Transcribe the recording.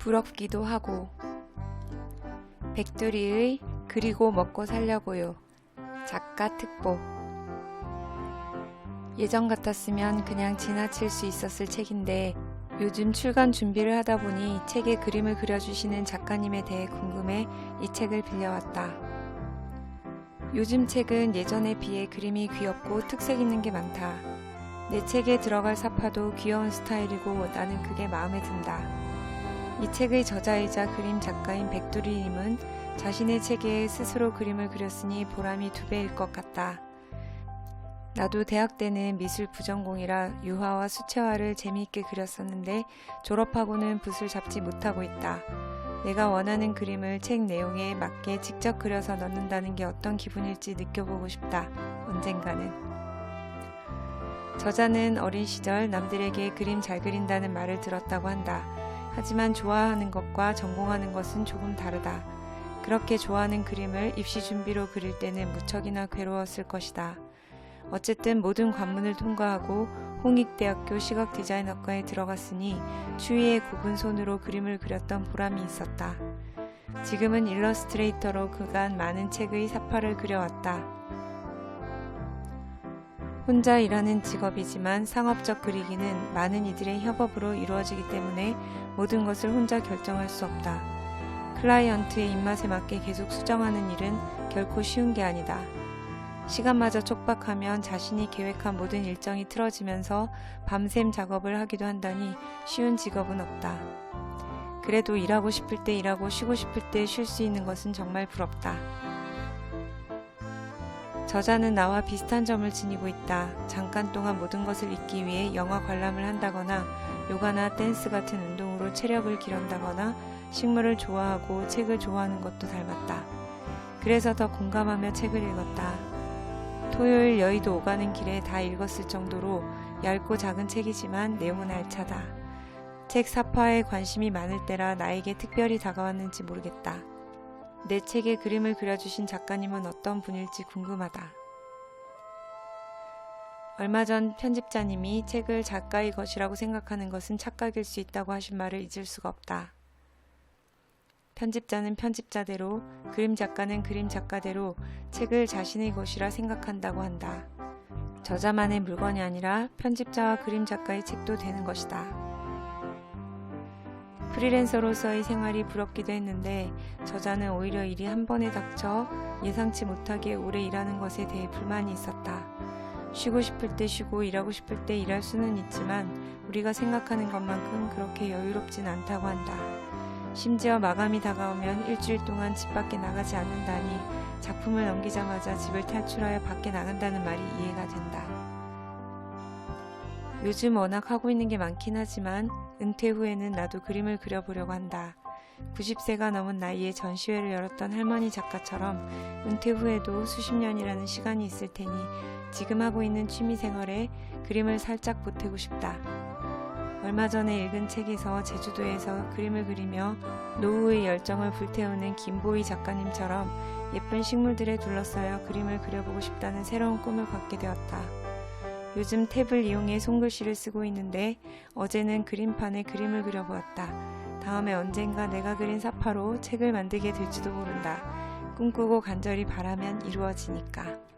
부럽기도 하고 백두리의 그리고 먹고 살려고요. 작가 특보 예전 같았으면 그냥 지나칠 수 있었을 책인데 요즘 출간 준비를 하다 보니 책에 그림을 그려주시는 작가님에 대해 궁금해 이 책을 빌려왔다. 요즘 책은 예전에 비해 그림이 귀엽고 특색 있는 게 많다. 내 책에 들어갈 사파도 귀여운 스타일이고 나는 그게 마음에 든다. 이 책의 저자이자 그림 작가인 백두리님은 자신의 책에 스스로 그림을 그렸으니 보람이 두 배일 것 같다. 나도 대학 때는 미술 부전공이라 유화와 수채화를 재미있게 그렸었는데 졸업하고는 붓을 잡지 못하고 있다. 내가 원하는 그림을 책 내용에 맞게 직접 그려서 넣는다는 게 어떤 기분일지 느껴보고 싶다. 언젠가는. 저자는 어린 시절 남들에게 그림 잘 그린다는 말을 들었다고 한다. 하지만 좋아하는 것과 전공하는 것은 조금 다르다. 그렇게 좋아하는 그림을 입시 준비로 그릴 때는 무척이나 괴로웠을 것이다. 어쨌든 모든 관문을 통과하고 홍익대학교 시각디자인학과에 들어갔으니 추위에 굽은 손으로 그림을 그렸던 보람이 있었다. 지금은 일러스트레이터로 그간 많은 책의 사파를 그려왔다. 혼자 일하는 직업이지만 상업적 그리기는 많은 이들의 협업으로 이루어지기 때문에 모든 것을 혼자 결정할 수 없다. 클라이언트의 입맛에 맞게 계속 수정하는 일은 결코 쉬운 게 아니다. 시간마저 촉박하면 자신이 계획한 모든 일정이 틀어지면서 밤샘 작업을 하기도 한다니 쉬운 직업은 없다. 그래도 일하고 싶을 때 일하고 쉬고 싶을 때 쉴 수 있는 것은 정말 부럽다. 저자는 나와 비슷한 점을 지니고 있다. 잠깐 동안 모든 것을 잊기 위해 영화 관람을 한다거나 요가나 댄스 같은 운동으로 체력을 기른다거나 식물을 좋아하고 책을 좋아하는 것도 닮았다. 그래서 더 공감하며 책을 읽었다. 토요일 여의도 오가는 길에 다 읽었을 정도로 얇고 작은 책이지만 내용은 알차다. 책 사파에 관심이 많을 때라 나에게 특별히 다가왔는지 모르겠다. 내 책에 그림을 그려주신 작가님은 어떤 분일지 궁금하다. 얼마 전 편집자님이 책을 작가의 것이라고 생각하는 것은 착각일 수 있다고 하신 말을 잊을 수가 없다. 편집자는 편집자대로, 그림 작가는 그림 작가대로 책을 자신의 것이라 생각한다고 한다. 저자만의 물건이 아니라 편집자와 그림 작가의 책도 되는 것이다. 프리랜서로서의 생활이 부럽기도 했는데 저자는 오히려 일이 한 번에 닥쳐 예상치 못하게 오래 일하는 것에 대해 불만이 있었다. 쉬고 싶을 때 쉬고 일하고 싶을 때 일할 수는 있지만 우리가 생각하는 것만큼 그렇게 여유롭진 않다고 한다. 심지어 마감이 다가오면 일주일 동안 집 밖에 나가지 않는다니 작품을 넘기자마자 집을 탈출하여 밖에 나간다는 말이 이해가 된다. 요즘 워낙 하고 있는 게 많긴 하지만 은퇴 후에는 나도 그림을 그려보려고 한다. 90세가 넘은 나이에 전시회를 열었던 할머니 작가처럼 은퇴 후에도 수십 년이라는 시간이 있을 테니 지금 하고 있는 취미 생활에 그림을 살짝 보태고 싶다. 얼마 전에 읽은 책에서 제주도에서 그림을 그리며 노후의 열정을 불태우는 김보희 작가님처럼 예쁜 식물들에 둘러싸여 그림을 그려보고 싶다는 새로운 꿈을 갖게 되었다. 요즘 탭을 이용해 손글씨를 쓰고 있는데 어제는 그림판에 그림을 그려보았다. 다음에 언젠가 내가 그린 사파로 책을 만들게 될지도 모른다. 꿈꾸고 간절히 바라면 이루어지니까.